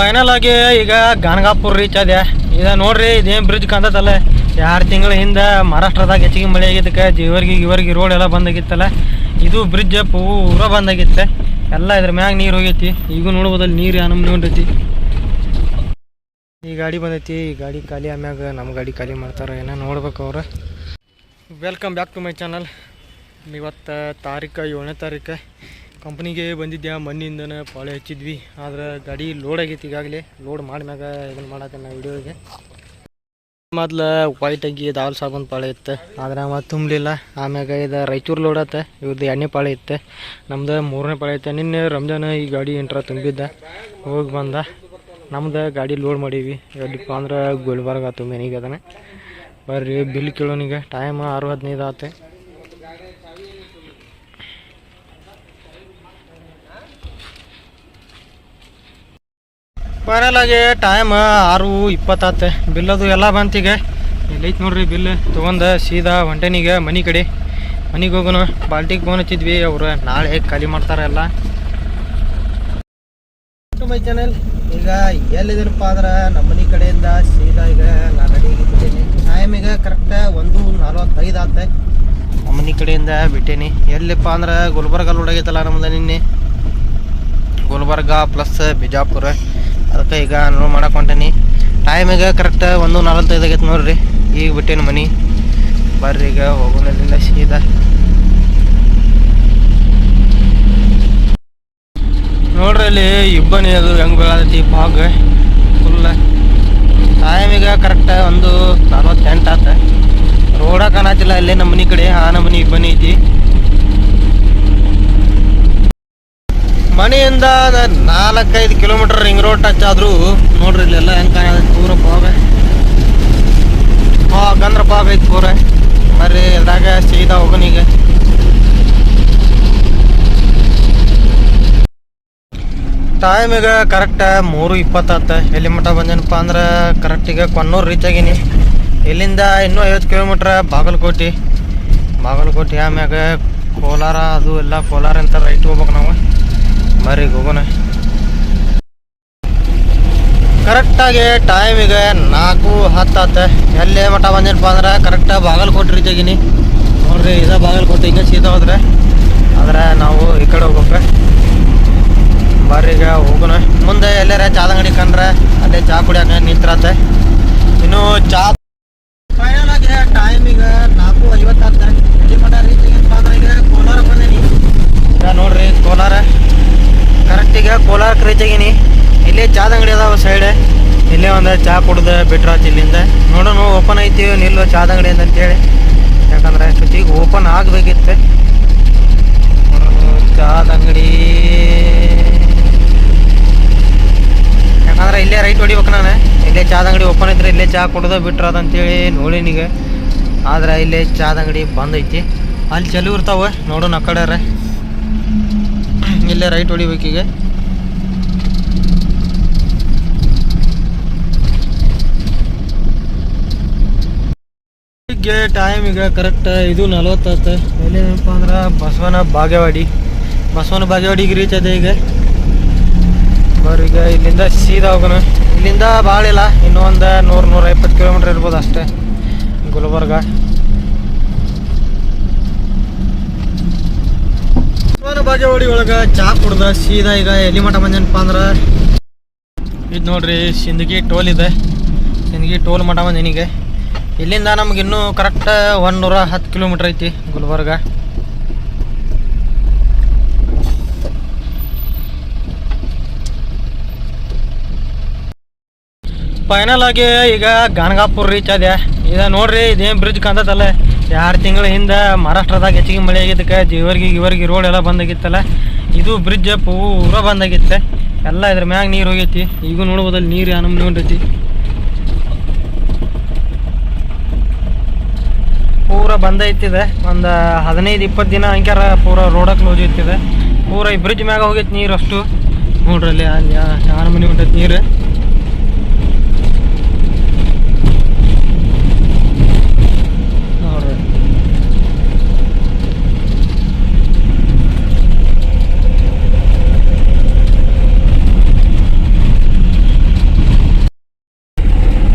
Final ಆಗಿ ಈಗ Ganagapur reach ಅದೇ ಈಗ ನೋಡ್ರಿ ಇದೇನು ಬ್ರಿಡ್ಜ್ ಕಾಂತದಲ್ಲ ಎರಡು ತಿಂಗಳ ಹಿಂದೆ ಮಹಾರಾಷ್ಟ್ರದಾಗ ಹೆಚ್ಚಿಗೆ ಮಳೆ ಆಗಿದ್ದಕ್ಕೆ, ಜೀವರ್ಗಿ ಇವರ್ಗಿ ರೋಡ್ ಎಲ್ಲ ಬಂದಾಗಿತ್ತಲ್ಲ. ಇದು ಬ್ರಿಡ್ಜ್ ಪೂರ ಬಂದಾಗಿತ್ತೆ. ಎಲ್ಲ ಇದ್ರ ಮ್ಯಾಗ ನೀರು ಹೋಗೈತಿ. ಈಗ ನೋಡ್ಬೋದಲ್ಲಿ ನೀರು ಯಾನಮ್ ನೋಡೈತಿ ಈ ಗಾಡಿ ಬಂದೈತಿ. ಈ ಗಾಡಿ ಖಾಲಿ ಆಮ್ಯಾಗ ನಮ್ಮ ಗಾಡಿ ಖಾಲಿ ಮಾಡ್ತಾರೆ. ಏನೋ ನೋಡ್ಬೇಕು ಅವ್ರು. Welcome back to my channel ಇವತ್ತು ತಾರೀಕು ಏಳನೇ ತಾರೀಕು. ಕಂಪ್ನಿಗೆ ಬಂದಿದ್ದೆ ಮಣ್ಣಿಂದನೇ ಪಾಳೆ ಹಚ್ಚಿದ್ವಿ, ಆದ್ರೆ ಗಾಡಿ ಲೋಡ್ ಆಗೈತಿ ಈಗಾಗಲೇ ಲೋಡ್ ಮಾಡಿಮ್ಯಾಗ ಇದನ್ನು ಮಾಡಕ್ಕೆ ನಾ ವಿಡಿಯೋಗೆ. ಮೊದ್ಲು ಆಗಿ ದಾಲ್, ಸಾಬೂನ್ ಪಾಳೆ ಇತ್ತು, ಆದ್ರೆ ಅವ ತುಂಬಲಿಲ್ಲ, ಆಮ್ಯಾಗ ಇದು ರಾಯಚೂರು ಲೋಡ್ ಆತ ಇವ್ರದ್ದು ಎಣ್ಣೆ ಪಾಳೆ ಇತ್ತು, ನಮ್ದು ಮೂರನೇ ಪಾಳೆ ಇತ್ತು ನಿನ್ನೆ ರಂಜಾನ್ ಈ ಗಾಡಿ ಎಂಟ್ರ ತುಂಬಿದ್ದ, ಹೋಗಿ ಬಂದ, ನಮ್ದು ಗಾಡಿ ಲೋಡ್ ಮಾಡೀವಿ ಎಲ್ಲಿಪ್ಪ ಅಂದ್ರೆ ಗುಲ್ಬರ್ಗ ಈಗ ಅದನ್ನ ಬರ್ರಿ ಬಿಲ್ ಕೇಳೋನಿಗೆ ಟೈಮ್ ಆರು ಹದಿನೈದು ಆತು. ಫೈನಲ್ ಆಗಿ ಟೈಮ್ ಆರು ಇಪ್ಪತ್ತಾತೆ ಬಿಲ್ ಅದು ಎಲ್ಲ ಬಂತೀಗ ಎಲ್ಲೈತೆ ನೋಡ್ರಿ ಬಿಲ್ ತೊಗೊಂಡು ಸೀದಾ ಹೊಂಟೆನಿಗೆ ಮನೆ ಕಡೆ. ಮನೆಗೆ ಹೋಗೋಣ. ಬಾಲ್ಟಿಗೆ ಫೋನ್ ಹಚ್ಚಿದ್ವಿ. ಅವರು ನಾಳೆ ಖಾಲಿ ಮಾಡ್ತಾರೆ ಎಲ್ಲ. ಮೈ ಚಾನೆಲ್ ಈಗ ಎಲ್ಲಿದ್ರಪ್ಪ ಅಂದ್ರೆ ನಮ್ಮ ಮನೆ ಕಡೆಯಿಂದ ಸೀದಾ ಈಗ ನಾನು ರೆಡಿ ಬಿಟ್ಟೇನಿ. ಟೈಮ್ ಈಗ ಕರೆಕ್ಟ್ ಒಂದು ನಲ್ವತ್ತೈದು ಆತ ನಮ್ಮ ಮನೆ ಕಡೆಯಿಂದ ಬಿಟ್ಟೇನಿ. ಎಲ್ಲಿಪ್ಪ ಅಂದ್ರೆ ಗುಲ್ಬರ್ಗ ಲೋಡಾಗೈತಲ್ಲ ನಮ್ದು ನಿನ್ನೆ. ಗುಲ್ಬರ್ಗ ಪ್ಲಸ್ ಬಿಜಾಪುರ. ಅದಕ್ಕೆ ಈಗ ನಾನು ಮಾಡಕ್ಕೆ ಹೊಂಟೇನಿ. ಟೈಮಿಗೆ ಕರೆಕ್ಟ್ ಒಂದು ನಲವತ್ತೈದು ಆಗೈತೆ ನೋಡ್ರಿ. ಈಗ ಬಿಟ್ಟೇನು ಮನೆ. ಬರ್ರಿ ಈಗ ಹೋಗೋಣದಿಂದ ಸೀದಾ. ನೋಡ್ರಿ ಅಲ್ಲಿ ಇಬ್ಬನಿ ಅದು ಹೆಂಗೆ ಬೀಳತೈತಿ ಬಾಗ್. ಫುಲ್ ಟೈಮಿಗೆ ಕರೆಕ್ಟ್ ಒಂದು ನಲ್ವತ್ತೆಂಟು ಆತ. ರೋಡ ಕಾಣತಿಲ್ಲ ಅಲ್ಲೇ ನಮ್ಮ ಮನೆ ಕಡೆ, ಆ ನಮ್ಮ ಮನೆ ಇಬ್ಬನಿ ಐತಿ. ಮನೆಯಿಂದ ನಾಲ್ಕೈದು ಕಿಲೋಮೀಟರ್ ರಿಂಗ್ ರೋಡ್ ಟಚ್ ಆದರೂ ನೋಡ್ರಿ ಇಲ್ಲೆಲ್ಲ ಹೆಂಗೆ ಪೂರ ಹಾ ಗಂದ್ರ ಫಾಗ್ ಐತಿ ಪೂರ. ಬರ್ರಿ, ಇದ್ರಾಗ ಸೀದಾ ಹೋಗನೀಗ ಟೈಮ್ ಈಗ ಕರೆಕ್ಟ್ ಮೂರು ಇಪ್ಪತ್ತಾತ ಎಲ್ಲಿ ಮಟ್ಟ ಬಂದೇನಪ್ಪ ಅಂದ್ರೆ ಕರೆಕ್ಟ್ ಈಗ ಕೊನ್ನೂರು ರೀಚ್ ಆಗೀನಿ. ಇಲ್ಲಿಂದ ಇನ್ನೂ ಐವತ್ತು ಕಿಲೋಮೀಟ್ರ್ ಬಾಗಲಕೋಟೆ. ಬಾಗಲಕೋಟೆ ಆಮ್ಯಾಗ ಕೋಲಾರ ಅದು ಎಲ್ಲ ಕೋಲಾರ ಅಂತ ರೈಟ್ ಹೋಗ್ಬೇಕು ನಾವು. ಬರ್ರಿ ಹೋಗೋಣ. ಕರೆಕ್ಟಾಗಿ ಟೈಮ್ ಈಗ ನಾಲ್ಕು ಹತ್ತಾತೆ ಎಲ್ಲೇ ಮಠ ಬಂದಿರಪ್ಪ ಅಂದ್ರೆ ಕರೆಕ್ಟಾಗಿ ಬಾಗಲಕೋಟೆ ರೀಚ್ ಆಗೀನಿ. ನೋಡ್ರಿ, ಇದ ಬಾಗಲಕೋಟೆ ಈಗ ಸೀದಾ ಹೋದ್ರೆ. ಆದ್ರೆ ನಾವು ಈ ಕಡೆ ಹೋಗ್ಬೇಕು. ಬರ್ರಿ ಈಗ ಹೋಗೋಣ. ಮುಂದೆ ಎಲ್ಲಾರ ಚಾದ ಅಂಗಡಿ ಕಂಡ್ರೆ ಅಲ್ಲೇ ಚಾ ಕುಡಿಯಾಕ ನಿಂತಿರತ್ತೆ. ಇನ್ನು ಚಾ ಫೈನಲ್ ಆಗಿ ಟೈಮ್ ಈಗ ನಾಲ್ಕು ಐವತ್ತಾತ ಎಲ್ಲಿ ಮಟ ರೀಚ್ ಆಗೈತಪ್ಪ ಅಂದ್ರೆ ಈಗ ಕೋಲಾರ ಬಂದೇನಿ ಈಗ ನೋಡ್ರಿ ಕೋಲಾರ ಕರೆಕ್ಟ್ ಈಗ ಕೋಲಾರಕ್ಕೆ ರೀಚ್ ಆಗೀನಿ ಇಲ್ಲೇ ಚಾದ ಅಂಗಡಿ ಅದಾವ ಸೈಡ್. ಇಲ್ಲೇ ಒಂದು ಚಾ ಕುಡ್ದು ಬಿಟ್ರಾತ್ ಇಲ್ಲಿಂದ ನೋಡೋಣ ಓಪನ್ ಐತಿ, ನಿಲ್ಲೋ ಚಾದ ಅಂಗಡಿ ಅಂತೇಳಿ ಯಾಕಂದ್ರೆ ಅಷ್ಟೊತ್ತಿಗೆ ಓಪನ್ ಆಗಬೇಕಿತ್ತು. ಚಾದ ಅಂಗಡಿ. ಯಾಕಂದ್ರೆ ಇಲ್ಲೇ ರೈಟ್ ಹೊಡಿಬೇಕು ನಾನು. ಇಲ್ಲೇ ಚಾದ ಅಂಗಡಿ ಓಪನ್ ಇದ್ರೆ ಇಲ್ಲೇ ಚಹಾ ಕುಡ್ದು ಅಂತೇಳಿ ನೋಡೀನೀಗ ಆದ್ರೆ ಇಲ್ಲೇ ಚಾದ ಅಂಗಡಿ ಬಂದ್ ಐತಿ. ಅಲ್ಲಿ ಚಲು ಇರ್ತಾವ ನೋಡೋಣ ಆ ಇಲ್ಲೇ ರೈಟ್ ಹೊಡಿಬೇಕೀಗ. ಈಗ ಟೈಮ್ ಈಗ ಕರೆಕ್ಟ್ ಇದು ನಲ್ವತ್ತಾತ ಎಲ್ಲೇನಪ್ಪ ಅಂದ್ರೆ ಬಸವನ ಬಾಗೇವಾಡಿ. ಬಸವನ ಬಾಗೇವಾಡಿಗೆ ರೀಚ್ ಅದೇ ಈಗ. ಬರ್ರಿ ಈಗ ಇಲ್ಲಿಂದ ಸೀದಾ ಹೋಗೋಣ. ಇಲ್ಲಿಂದ ಭಾಳ ಇಲ್ಲ, ಇನ್ನೂ ಒಂದು ನೂರು ನೂರ ಇಪ್ಪತ್ತು ಕಿಲೋಮೀಟ್ರ್ ಇರ್ಬೋದು ಅಷ್ಟೇ. ಗುಲ್ಬರ್ಗ. ಬಸವನ ಬಾಗೇವಾಡಿ ಒಳಗೆ ಚಾ ಕುಡ್ದ ಸೀದಾ ಈಗ ಎಲ್ಲಿ ಮಠ ಬಂದೇನಪ್ಪ ಅಂದ್ರೆ. ಇದು ನೋಡ್ರಿ, ಸಿಂದಗಿ ಟೋಲ್ ಇದೆ. ಸಿಂದಗಿ ಟೋಲ್ ಮಠ ಬಂದೇನೀಗ ಇಲ್ಲಿಂದ ನಮ್ಗೆ ಇನ್ನೂ ಕರೆಕ್ಟ್ ಒಂದು ನೂರ ಹತ್ತು ಕಿಲೋಮೀಟ್ರ್ ಐತಿ ಗುಲ್ಬರ್ಗ. ಫೈನಲ್ ಆಗಿ ಈಗ ಗಾನಗಾಪುರ್ ರೀಚ್ ಆದ್ಯಾ? ಈಗ ನೋಡ್ರಿ ಇದೇನು ಬ್ರಿಡ್ಜ್ ಕಾಂತದಲ್ಲ ಎರಡು ತಿಂಗಳ ಹಿಂದೆ ಮಹಾರಾಷ್ಟ್ರದಾಗ ಹೆಚ್ಚಿಗೆ ಮಳೆ ಆಗಿದ್ದಕ್ಕೆ ಜೀವರ್ಗಿ ಇವರ್ಗಿ ರೋಡ್ ಎಲ್ಲ ಬಂದಾಗಿತ್ತಲ್ಲ, ಇದು ಬ್ರಿಡ್ಜ್ ಪೂರ ಬಂದಾಗಿತ್ತೆ. ಎಲ್ಲ ಇದ್ರ ಮ್ಯಾಗ ನೀರು ಹೋಗೈತಿ. ಈಗ ನೋಡ್ಬೋದಲ್ಲಿ ನೀರು ಯಾನಮ್ ನಮ್ನಿ ಹೊಂಟೈತಿ ಪೂರ ಬಂದ ಇತ್ತಿದೆ ಒಂದು ಹದಿನೈದು, ಇಪ್ಪತ್ತು ದಿನ ಅಂಕ್ಯಾರ ಪೂರ ರೋಡ ಕ್ಲೋಸ್ ಇತ್ತಿದೆ ಪೂರ ಈ ಬ್ರಿಡ್ಜ್ ಮ್ಯಾಗ ಹೋಗೈತಿ ನೀರು ಅಷ್ಟು. ನೋಡ್ರಲ್ಲಿ ಅಲ್ಲಿ ಯಾರ ಮನೆ ಹೊಂಟೈತಿ ನೀರು?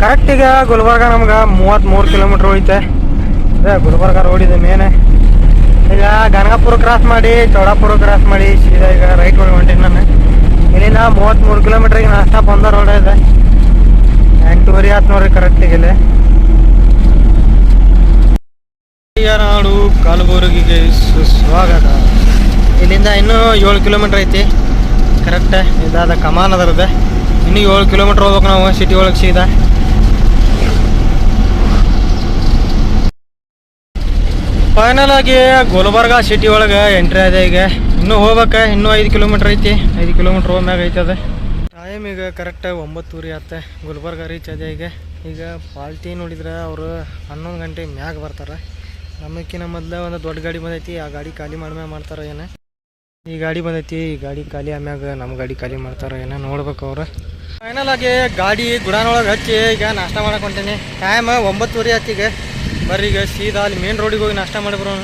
ಕರೆಕ್ಟ್ ಈಗ ಗುಲ್ಬರ್ಗ ನಮ್ಗೆ ಮೂವತ್ತ್ಮೂರು ಕಿಲೋಮೀಟ್ರ್ ಹೋಯ್ತೆ ಅದೇ ಗುಲ್ಬರ್ಗ ರೋಡ್ ಇದೆ ಮೇನೆ ಈಗ ಗನಗಾಪುರ ಕ್ರಾಸ್ ಮಾಡಿ, ಚೌಡಾಪುರ ಕ್ರಾಸ್ ಮಾಡಿ, ಸೀದಾ ಈಗ ರೈಟ್ ಒಳಗೆ ಹೊಂಟೀನಿ ನಾನು. ಇಲ್ಲಿಂದ ಮೂವತ್ತ್ಮೂರು ಕಿಲೋಮೀಟ್ರಿಗೆ ನಾಷ್ಟ ಬಂದ ರೋಡ್ ಇದೆ. ಎಂಟೂವರೆ ಹತ್ತು ನೋಡ್ರಿ ಕರೆಕ್ಟಿಗೆ ಇಲ್ಲಿ. ನಾಡು ಕಲಬುರಗಿಗೆ ಸುಸ್ವಾಗತ. ಇಲ್ಲಿಂದ ಇನ್ನೂ ಏಳು ಕಿಲೋಮೀಟ್ರ್ ಐತಿ. ಕರೆಕ್ಟ್ ಇದಾದ ಕಮಾನ್ ಅದರದ್ದು. ಇನ್ನೂ ಏಳು ಕಿಲೋಮೀಟ್ರ್ ಹೋಗ್ಬೇಕು ನಾವು ಸಿಟಿ ಒಳಗೆ ಸೀದಾ. ಫೈನಲ್ ಆಗಿ ಗುಲ್ಬರ್ಗ ಸಿಟಿ ಒಳಗೆ ಎಂಟ್ರಿ ಅದ ಈಗ. ಇನ್ನೂ ಹೋಗ್ಬೇಕ? ಇನ್ನೂ ಐದು ಕಿಲೋಮೀಟ್ರ್ ಐತಿ. ಐದು ಕಿಲೋಮೀಟ್ರ್ ಹೋಗ್ಮ್ಯಾಗ ಐತೆ ಅದ ಟೈಮ್ ಈಗ ಕರೆಕ್ಟ್ ಒಂಬತ್ತೂರಿ ಆತ ಗುಲ್ಬರ್ಗ ರೀಚ್ ಅದೇ ಈಗ. ಈಗ ಪಾಲ್ಟಿ ನೋಡಿದ್ರೆ ಅವರು ಹನ್ನೊಂದು ಗಂಟೆ ಮ್ಯಾಗ ಬರ್ತಾರೆ. ನಮಗಿನ ಮೊದಲ ಒಂದು ದೊಡ್ಡ ಗಾಡಿ ಬಂದೈತಿ. ಆ ಗಾಡಿ ಖಾಲಿ ಮಾಡ್ಮ್ಯಾಗ ಮಾಡ್ತಾರೆ ಏನು? ಈ ಗಾಡಿ ಬಂದೈತಿ. ಈ ಗಾಡಿ ಖಾಲಿ ಆಮ್ಯಾಗ ನಮ್ಮ ಗಾಡಿ ಖಾಲಿ ಮಾಡ್ತಾರೆ ಏನೋ ನೋಡ್ಬೇಕು ಅವ್ರು. ಫೈನಲ್ ಆಗಿ ಗಾಡಿ ಗುಡಾನೊಳಗೆ ಹಚ್ಚಿ ಈಗ ನಾಷ್ಟ ಮಾಡಕ್ಕೆ ಹೊಂಟೀನಿ. ಟೈಮ್ ಒಂಬತ್ತುವರೆ ಆಯ್ತು ಬರ್ರಿ ಈಗ ಸೀದಾ ಅಲ್ಲಿ ಮೇನ್ ರೋಡಿಗೆ ಹೋಗಿ ನಾಷ್ಟ ಮಾಡಿ ಬರೋಣ.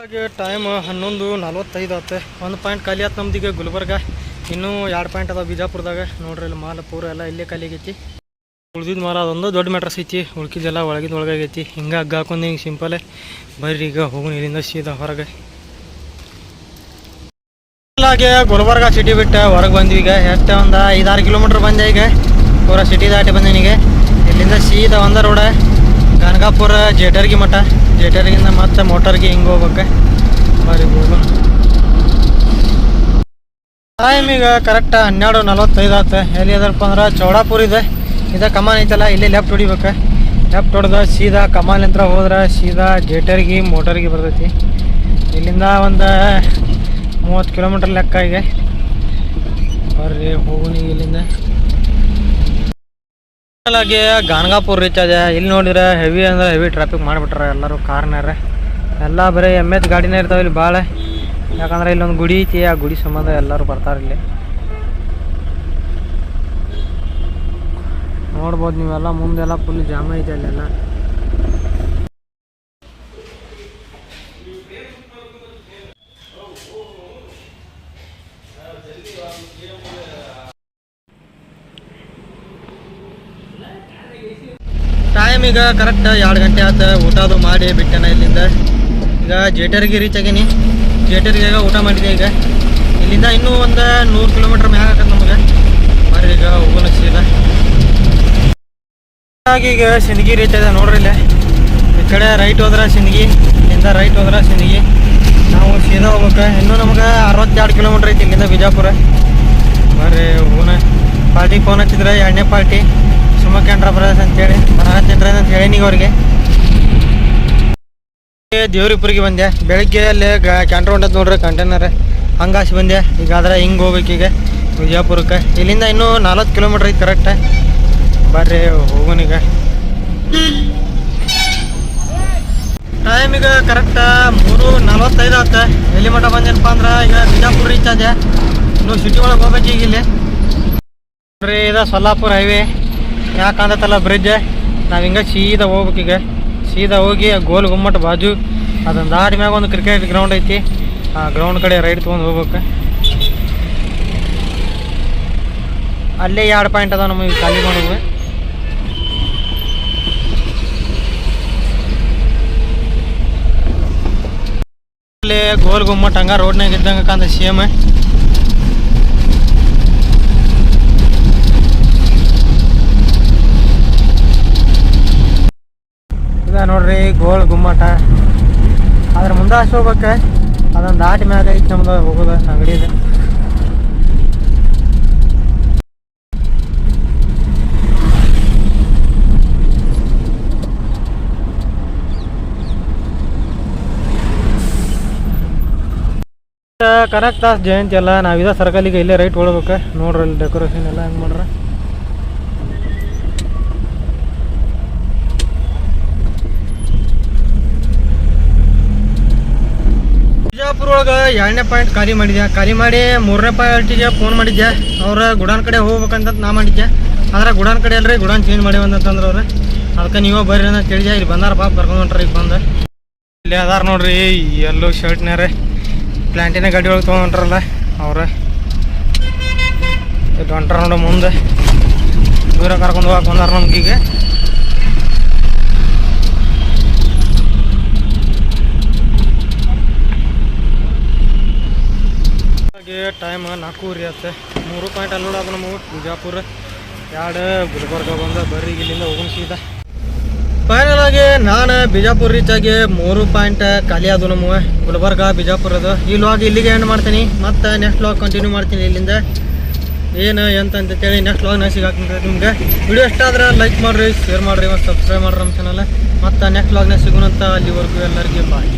ಹಾಗೆ ಟೈಮ್ ಹನ್ನೊಂದು ನಲ್ವತ್ತೈದು ಆತು ಒಂದು ಪಾಯಿಂಟ್ ಖಾಲಿ ಆಯ್ತು ನಮ್ದು ಈಗ ಗುಲ್ಬರ್ಗ. ಇನ್ನೂ ಎರಡು ಪಾಯಿಂಟ್ ಅದಾವ ಬಿಜಾಪುರದಾಗ. ನೋಡ್ರಿ ಇಲ್ಲಿ ಮಾಲ ಪೂರ ಎಲ್ಲ ಇಲ್ಲೇ ಖಾಲಿ ಆಗೈತಿ. ಉಳ್ದಿದ್ದು ಮಾಲ ಅದೊಂದು ದೊಡ್ಡ ಮ್ಯಾಟ್ರಸ್ ಐತಿ. ಉಳ್ಕಿದ್ದೆಲ್ಲ ಒಳಗಿಂದ ಒಳಗಾಗೈತಿ. ಹಿಂಗೆ ಹಗ್ಗ ಹಾಕೊಂಡು ಹಿಂಗೆ ಸಿಂಪಲ್ ಬರ್ರಿ ಈಗ ಹೋಗೋಣ ಇಲ್ಲಿಂದ ಸೀದಾ ಹೊರಗೆ. ಹಾಗೆ ಗುಲ್ಬರ್ಗ ಸಿಟಿ ಬಿಟ್ಟು ಹೊರಗೆ ಬಂದ್ವಿ ಈಗ. ಎಷ್ಟು ಒಂದು ಐದಾರು ಕಿಲೋಮೀಟ್ರ್ ಬಂದೆ ಈಗ. ಪೂರ ಸಿಟಿ ದಾಟಿ ಬಂದೇನೀಗ ಇಲ್ಲಿಂದ ಸೀದಾ ಒಂದ ರೋಡ ಗನಗಾಪುರ ಜೇಟರ್ಗಿ ಮಠ. ಜೇಟರ್ಗಿಂದ ಮತ್ತೆ ಮೋಟರ್ಗೆ ಹಿಂಗೆ ಹೋಗ್ಬೇಕು. ಬರ್ರಿ ಹೋಗು ಟೈಮ್ ಈಗ ಕರೆಕ್ಟ್ ಹನ್ನೆರಡು ನಲ್ವತ್ತೈದು ಆತು. ಎಲ್ಲಿ ಅದಪ್ಪ ಅಂದ್ರೆ ಚೌಡಾಪುರ ಇದೆ. ಇದ ಕಮಾನ್ ಐತಲ್ಲ, ಇಲ್ಲಿ ಲೆಫ್ಟ್ ಹೊಡಿಬೇಕು. ಲೆಫ್ಟ್ ಹೊಡೆದ ಸೀದಾ ಕಮಾಲಿಂತ್ರ ಹೋದ್ರೆ ಸೀದಾ ಜೇಟರ್ಗಿ ಮೋಟರ್ಗಿ ಬರ್ತೈತಿ. ಇಲ್ಲಿಂದ ಒಂದು ಮೂವತ್ತು ಕಿಲೋಮೀಟ್ರ್ ಲೆಕ್ಕ ಈಗ ಬರ್ರಿ ಹೋಗುನಿ ಇಲ್ಲಿಂದ. ಹಾಗೆ ಗಾನಗಾಪುರ್ ರೀಚ್ ಆದ. ಇಲ್ಲಿ ನೋಡಿದ್ರೆ ಹೆವಿ ಅಂದ್ರೆ ಹೆವಿ ಟ್ರಾಫಿಕ್ ಮಾಡಿಬಿಟ್ರ ಎಲ್ಲರೂ ಕಾರ್ನಾರ ಎಲ್ಲ ಬರೀ ಎಂ ಗಾಡಿನೇ ಇರ್ತಾವೆ ಇಲ್ಲಿ ಭಾಳ ಯಾಕಂದ್ರೆ ಇಲ್ಲೊಂದು ಗುಡಿ ಐತಿ, ಆ ಗುಡಿ ಸಂಬಂಧ ಎಲ್ಲರೂ ಬರ್ತಾರೆ ಇಲ್ಲಿ. ನೋಡ್ಬೋದು ನೀವೆಲ್ಲ, ಮುಂದೆಲ್ಲ ಫುಲ್ ಜಾಮ ಐತೆ ಅಲ್ಲೆಲ್ಲ ಟೈಮ್ ಈಗ ಕರೆಕ್ಟ್ ಎರಡು ಗಂಟೆ ಆತ ಊಟ ಅದು ಮಾಡಿ ಬಿಟ್ಟೆನ ಇಲ್ಲಿಂದ. ಈಗ ಜೇಟರ್ಗೆ ರೀಚ್ ಆಗೀನಿ. ಜೇಟರ್ಗೆ ಊಟ ಮಾಡಿದೆ ಈಗ. ಇಲ್ಲಿಂದ ಇನ್ನೂ ಒಂದು ನೂರು ಕಿಲೋಮೀಟ್ರ್ ಮ್ಯಾಗ ಆಗತ್ತೆ ನಮಗೆ. ಬರ್ರಿ ಈಗ ಹೋಗೋಣ ಸೀದಾ. ಈಗ ಸಿಂದಗಿ ರೀಚ್ ಇದೆ ನೋಡ್ರಿ ಇಲ್ಲೇ. ಈ ಕಡೆ ರೈಟ್ ಹೋದ್ರೆ ಸಿಂದಗಿ, ಇಲ್ಲಿಂದ ರೈಟ್ ಹೋದ್ರೆ ಸಿಂದಗಿ. ನಾವು ಸೀದಾ ಹೋಗ್ಬೇಕು. ಇನ್ನೂ ನಮ್ಗೆ ಅರವತ್ತೆರಡು ಕಿಲೋಮೀಟ್ರ್ ಐತಿ ಇಲ್ಲಿಂದ ಬಿಜಾಪುರ. ಬರ್ರಿ ಹೋಗೋಣ. ಪಾರ್ಟಿ ಫೋನ್ ಹಚ್ಚಿದ್ರೆ ಎರಡನೇ ಪಾರ್ಟಿ. ಸುಮಕ್ ಬ್ರದರ್ಸ್ ಅಂತೇಳಿ ಎಂಟ್ರೈಸ್ ಅಂತ ಹೇಳೀನಿ ಅವ್ರಿಗೆ. ದೇವ್ರಿಪುರಿಗೆ ಬಂದೆ ಬೆಳಗ್ಗೆ ಅಲ್ಲಿ ಕ್ಯಾಂಟ್ರ್ ಹೊಂಟದ್ ನೋಡ್ರಿ ಕಂಟೈನರ್ ಹಂಗಾಸಿ ಬಂದೆ ಈಗ ಆದ್ರೆ ಹಿಂಗೆ ಈಗ ವಿಜಯಪುರಕ್ಕೆ. ಇಲ್ಲಿಂದ ಇನ್ನೂ ನಾಲ್ಕು ಕಿಲೋಮೀಟ್ರ್ ಐತಿ ಕರೆಕ್ಟ್ ಬರ್ರಿ, ಹೋಗೋಣ ಈಗ. ಟೈಮ್ ಈಗ ಕರೆಕ್ಟ್ ಮೂರು ನಲ್ವತ್ತೈದು ಆಗುತ್ತೆ ಎಲ್ಲಿ ಮಠ ಬಂದೇನಪ್ಪ ಅಂದ್ರೆ ಈಗ ಬಿಜಾಪುರ ರೀಚ್ ಇನ್ನು ಸಿಟಿ ಒಳಗೆ ಹೋಗ್ಬೇಕು ಇಲ್ಲಿ. ನೋಡ್ರಿ, ಇದು ಸೊಲ್ಲಾಪುರ ಹೈವೇ ಯಾಕಂದತ್ತಲ್ಲ ಬ್ರಿಡ್ಜ್? ನಾವು ಹಿಂಗೆ ಸೀದಾ ಈಗ. ಸೀದಾ ಹೋಗಿ ಗೋಲ್ ಗುಮ್ಮಟ ಬಾಜು, ಅದೊಂದು ದಾರಿ ಮ್ಯಾಗ ಒಂದು ಕ್ರಿಕೆಟ್ ಗ್ರೌಂಡ್ ಐತಿ. ಆ ಗ್ರೌಂಡ್ ಕಡೆ ರೈಡ್ ತೊಗೊಂಡು ಹೋಗ್ಬೇಕು. ಅಲ್ಲೇ ಎರಡು ಪಾಯಿಂಟ್ ಅದಾವ ನಮಗೆ ಖಾಲಿ ಮಾಡೋದು. ಅಲ್ಲೇ ಗೋಲ್ ಗುಮ್ಮಟ್ ಹಂಗ ರೋಡ್ನಾಗ ಇದ್ದಂಗೆ ಕಾಂತ ಸೇಮ್ ಇದ ನೋಡ್ರಿ, ಗೋಲ್ ಗುಮ್ಮಟ. ಅದ್ರ ಮುಂದೆ ಅಷ್ಟು ಹೋಗ್ಬೇಕ? ಅದೊಂದು ದಾಟಿ ಮ್ಯಾಗ ಐತಿ ನಮ್ದು, ಹೋಗೋದ ಅಂಗಡಿ ಇದೆ. ದಾಸ್ ಜಯಂತಿ ಎಲ್ಲ ನಾವು ಸರ್ಕಲ್ ಸರ್ಕಲಿಗೆ ಇಲ್ಲೇ ರೈಟ್ ಹೊಡ್ಬೇಕು ನೋಡ್ರಿ ಅಲ್ಲಿ ಡೆಕೋರೇಷನ್ ಎಲ್ಲ ಹೆಂಗೆ ಮಾಡ್ರ. ಒಳಗೆ ಎರಡನೇ ಪಾಯಿಂಟ್ ಖಾಲಿ ಮಾಡಿದ್ದೆ ಖಾಲಿ ಮಾಡಿ ಮೂರನೇ ಪಾಯಿಂಟಿಗೆ ಫೋನ್ ಮಾಡಿದ್ಯಾ? ಅವ್ರ ಗುಡಾನ್ ಕಡೆ ಹೋಗ್ಬೇಕಂತ ನಾ ಮಾಡಿದ್ಯ? ಆದ್ರೆ ಗುಡಾನ್ ಕಡೆ ಅಲ್ರಿ ಗುಡಾನ್ ಚೇಂಜ್ ಮಾಡಿ ಅಂತಂದ್ರೆ ಅವ್ರು. ಅದಕ್ಕೆ ನೀವೇ ಬರ್ರಿ ಅಂತ ಕೇಳಿದೆ ಇಲ್ಲಿ ಬಂದಾರಪ್ಪ ಕರ್ಕೊಂಡು ಹೊಂಟ್ರಿ ಈಗ ಬಂದು. ಇಲ್ಲಿ ಅದಾರ ನೋಡ್ರಿ, ಎಲ್ಲೋ ಶರ್ಟ್ನ್ಯಾರ ಪ್ಲಾಂಟಿನ ಗಾಡಿ ಒಳಗೆ ತೊಗೊಂಡ್ರಲ್ಲ ಅವ್ರ. ಹೊಂಟ್ರ ನೋಡ ಮುಂದೆ. ದೂರ ಕರ್ಕೊಂಡು ಹೋಗಕ್ಕೆ ಬಂದಾರ ನಮ್ಗೀಗ. ಟೈಮ್ ನಾಲ್ಕೂವರೆ ಆಯ್ತು. ಮೂರು ಪಾಯಿಂಟ್ ಅಲ್ಲಿ ನೋಡೋದು ನಮಗೆ ಬಿಜಾಪುರ. ಎರಡು, ಗುಲ್ಬರ್ಗ ಬಂದ, ಬರ್ರಿ, ಇಲ್ಲಿಂದ ಹೋಗೋಣ ಸೀದಾ. ಫೈನಲ್ ಆಗಿ ನಾನು ಬಿಜಾಪುರ ರೀಚ್ ಆಗಿ ಮೂರು ಪಾಯಿಂಟ್ ಖಾಲಿ ಅದು ನಮಗೆ ಗುಲ್ಬರ್ಗ ಬಿಜಾಪುರದು ಈ ಲಾಗ್ ಇಲ್ಲಿಗೆ ಎಂಡ್ ಮಾಡ್ತೀನಿ. ಮತ್ತು ನೆಕ್ಸ್ಟ್ ಲಾಗ್ ಕಂಟಿನ್ಯೂ ಮಾಡ್ತೀನಿ ಇಲ್ಲಿಂದ. ಏನು, ಎಂತ ಅಂತೇಳಿ ನೆಕ್ಸ್ಟ್ ಲಾಗ್ ನಾ ಸಿಗಾಕ್ತೀನಿ ನಿಮಗೆ. ವಿಡಿಯೋ ಇಷ್ಟ ಆದ್ರೆ ಲೈಕ್ ಮಾಡಿರಿ ಶೇರ್ ಮಾಡಿರಿ, ಮತ್ತು ಸಬ್ಸ್ಕ್ರೈಬ್ ಮಾಡ್ರಿ ನಮ್ಮ ಚಾನಲ್ ಮತ್ತು ನೆಕ್ಸ್ಟ್ ಲಾಗ್ನ ಸಿಗೋಣಂತ ಅಲ್ಲಿವರೆಗೂ ಎಲ್ಲರಿಗೆ ಬಾಯ್